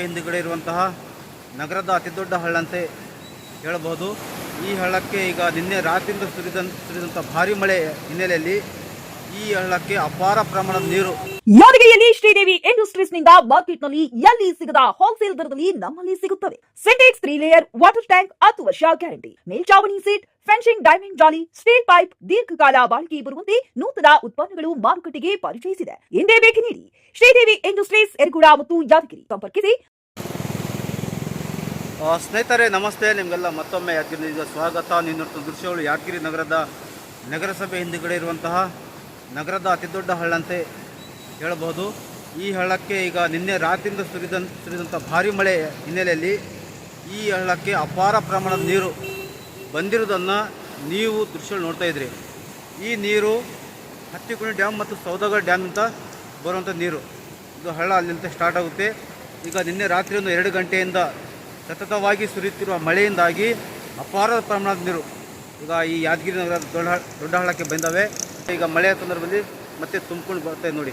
ಹಿಂದುಗಡೆ ಇರುವಂತಹ ನಗರದ ಅತಿದೊಡ್ಡ ಹಳ್ಳಂತೆ ಹೇಳಬಹುದು. ಈ ಹಳ್ಳಕ್ಕೆ ಈಗ ನಿನ್ನೆ ರಾತ್ರಿಯಿಂದ ಸುರಿದ ಸುರಿದಂಥ ಭಾರಿ ಮಳೆ ಹಿನ್ನೆಲೆಯಲ್ಲಿ ಈ ಹಳ್ಳಕ್ಕೆ ಅಪಾರ ಪ್ರಮಾಣದ ನೀರು ಯಾದಗಿರಿಯಲ್ಲಿ ಶ್ರೀದೇವಿ ಇಂಡಸ್ಟ್ರೀಸ್ನಿಂದ ಮಾರ್ಕೆಟ್ನಲ್ಲಿ ಎಲ್ಲಿ ಸಿಗದ ಹೋಲ್ಸೇಲ್ ದರದಲ್ಲಿ ನಮ್ಮಲ್ಲಿ ಸಿಗುತ್ತವೆ. Sintex three layer water tank ಹತ್ತು ವರ್ಷ ಗ್ಯಾರಂಟಿ ಮೇಲ್ಚಾವಣಿ ಸೀಟ್ ಫೆನ್ಸಿಂಗ್ ಡೈಮಂಡ್ ಜಾಲಿ ಸ್ಟೀಲ್ ಪೈಪ್ ದೀರ್ಘಕಾಲ ಬಾಳಿಕೆ ಬರುವಂತೆ ನೂತನ ಉತ್ಪನ್ನಗಳು ಮಾರುಕಟ್ಟೆಗೆ ಪರಿಚಯಿಸಿದೆ. ಹಿಂದೆ ಭೇಟಿ ನೀಡಿ ಶ್ರೀದೇವಿ ಇಂಡಸ್ಟ್ರೀಸ್ ಎರ್ ಮತ್ತು ಯಾದಗಿರಿ. ಸಂಪರ್ಕಿಸಿ. ಸ್ನೇಹಿತರೆ, ನಮಸ್ತೆ. ನಿಮಗೆಲ್ಲ ಮತ್ತೊಮ್ಮೆ ಯಾದಗಿರಿ ಸ್ವಾಗತ. ನಿನ್ನ ದೃಶ್ಯಗಳು ಯಾದಗಿರಿ ನಗರದ ನಗರಸಭೆ ಹಿಂದುಗಡೆ ಇರುವಂತಹ ನಗರದ ಅತಿದೊಡ್ಡ ಹಳ್ಳಂತೆ. ಹೇಳಬಹುದು ಈ ಹಳ್ಳಕ್ಕೆ ಈಗ ನಿನ್ನೆ ರಾತ್ರಿಯಿಂದ ಸುರಿದ ಸುರಿದಂಥ ಭಾರಿ ಮಳೆ ಹಿನ್ನೆಲೆಯಲ್ಲಿ ಈ ಹಳ್ಳಕ್ಕೆ ಅಪಾರ ಪ್ರಮಾಣದ ನೀರು ಬಂದಿರೋದನ್ನು ನೀವು ದೃಶ್ಯ ನೋಡ್ತಾ ಇದ್ರಿ ಈ ನೀರು ಹತ್ತಿಕುಣಿ ಡ್ಯಾಮ್ ಮತ್ತು ಸೌದಗ ಡ್ಯಾಮ್ ಅಂತ ಬರುವಂಥ ನೀರು. ಇದು ಹಳ್ಳ ಅಲ್ಲಿಂದ ಸ್ಟಾರ್ಟ್ ಆಗುತ್ತೆ. ಈಗ ನಿನ್ನೆ ರಾತ್ರಿ ಒಂದು ಎರಡು ಗಂಟೆಯಿಂದ ಸತತವಾಗಿ ಸುರಿಯುತ್ತಿರುವ ಮಳೆಯಿಂದಾಗಿ ಅಪಾರ ಪ್ರಮಾಣದ ನೀರು ಈಗ ಈ ಯಾದಗಿರಿ ನಗರದ ದೊಡ್ಡ ದೊಡ್ಡ ಹಳ್ಳಕ್ಕೆ ಬಂದವೆ ಈಗ ಮಳೆಯ ಸಂದರ್ಭದಲ್ಲಿ ಮತ್ತೆ ತುಂಬಿಕೊಂಡು ಬರ್ತಾ ನೋಡಿ.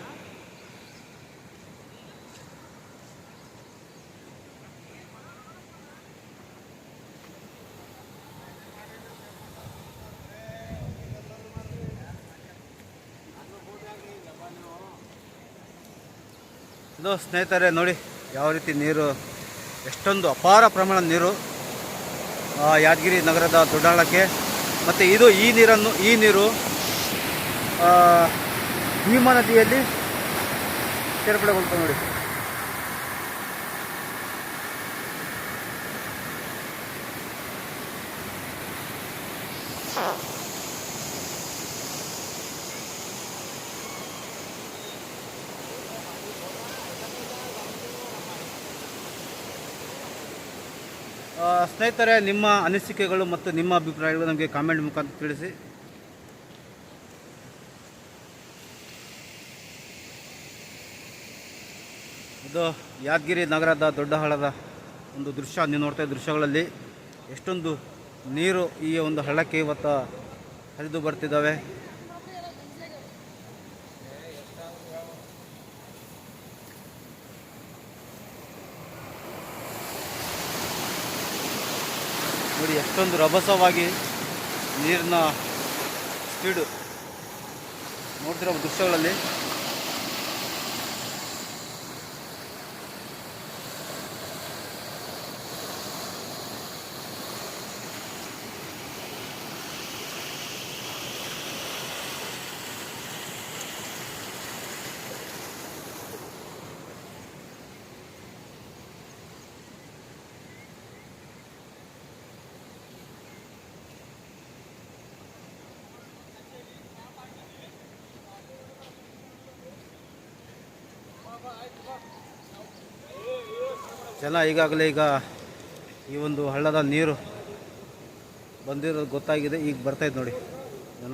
ಇದು ಸ್ನೇಹಿತರೆ ನೋಡಿ ಯಾವ ರೀತಿ ನೀರು ಎಷ್ಟೊಂದು ಅಪಾರ ಪ್ರಮಾಣದ ನೀರು ಯಾದಗಿರಿ ನಗರದ ದೊಡ್ಡಾಳಕ್ಕೆ. ಮತ್ತು ಇದು ಈ ನೀರನ್ನು ಈ ನೀರು ಭೀಮಾ ನದಿಯಲ್ಲಿ ಸೇರ್ಪಡೆಗೊಳ್ತವೆ ನೋಡಿ. ಆ, ಸ್ನೇಹಿತರೆ, ನಿಮ್ಮ ಅನಿಸಿಕೆಗಳು ಮತ್ತು ನಿಮ್ಮ ಅಭಿಪ್ರಾಯಗಳು ನಮಗೆ ಕಾಮೆಂಟ್ ಮುಖಾಂತರ ತಿಳಿಸಿ. ಇದು ಯಾದಗಿರಿ ನಗರದ ದೊಡ್ಡ ಹಳ್ಳದ ಒಂದು ದೃಶ್ಯ. ನೀವು ನೋಡ್ತಾ ದೃಶ್ಯಗಳಲ್ಲಿ ಎಷ್ಟೊಂದು ನೀರು ಈ ಒಂದು ಹಳ್ಳಕ್ಕೆ ಇವತ್ತು ಹರಿದು ಬರ್ತಿದ್ದಾವೆ. ನೋಡಿ ಎಷ್ಟೊಂದು ರಭಸವಾಗಿ ನೀರಿನ ಸ್ಪೀಡು ನೋಡ್ತಿರೋ ದೃಶ್ಯಗಳಲ್ಲಿ ಜನ ಈಗಾಗಲೇ ಈಗ ಈ ಒಂದು ಹಳ್ಳದ ನೀರು ಬಂದಿರೋದು ಗೊತ್ತಾಗಿದೆ. ಈಗ ಬರ್ತಾಯಿದೆ ನೋಡಿ ಜನ.